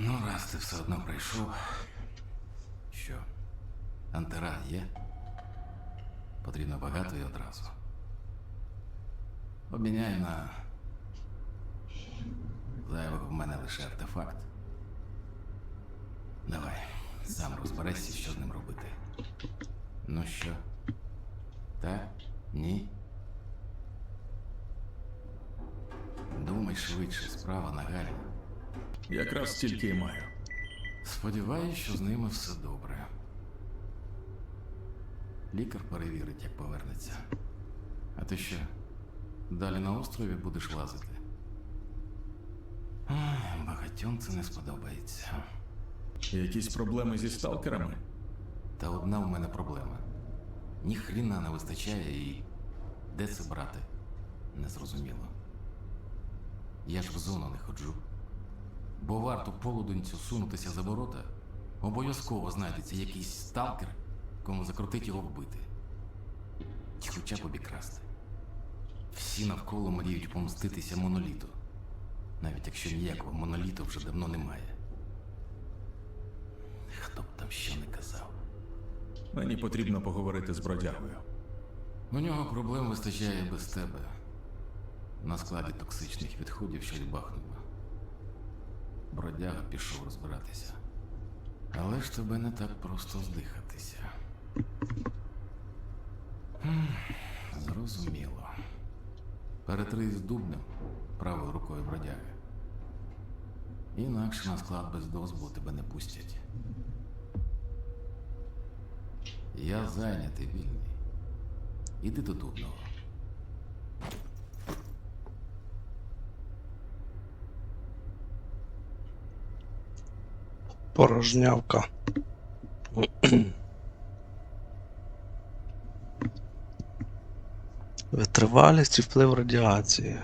Ну, раз ти все одно прийшов. Що? Антира є? Потрібно багато і одразу. Обміняю на. Зайвого в мене лише артефакт. Давай, сам розберешся, що з ним робити. Ну що? Так? Ні? Думай швидше, справа нагальна. Якраз стільки й маю. Сподіваюсь, що з ними все добре. Лікар перевірить, як повернеться. А ти що? Далі на острові будеш лазити? Багатьом це не сподобається. Якісь проблеми зі сталкерами? Та одна в мене проблема. Ні хріна не вистачає і. Де це брати? Незрозуміло. Я ж в зону не ходжу. Бо варто полуденцю сунутися за ворота, обов'язково знайдеться якийсь сталкер, кому закрутить його вбити. Чи хоча б обікрасти. Всі навколо мріють помститися моноліту, навіть якщо ніякого моноліту вже давно немає. Хто б там що не казав. Мені потрібно поговорити з бродягою. У нього проблем вистачає без тебе. На складі токсичних відходів щось бахнуло. Бродяга пішов розбиратися. Але ж тебе не так просто здихатися. Зрозуміло. Перетрий з дубнем правою рукою бродяги. Інакше на склад без дозволу тебе не пустять. Я зайнятий вільний. Іди до дубного. Порожнявка. Витривалість і вплив радіації.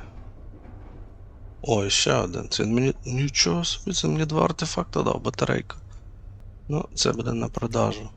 Ой, ще один. Це мені. Нічого собі, це мені два артефакти дав, батарейка. Ну, це буде на продажу.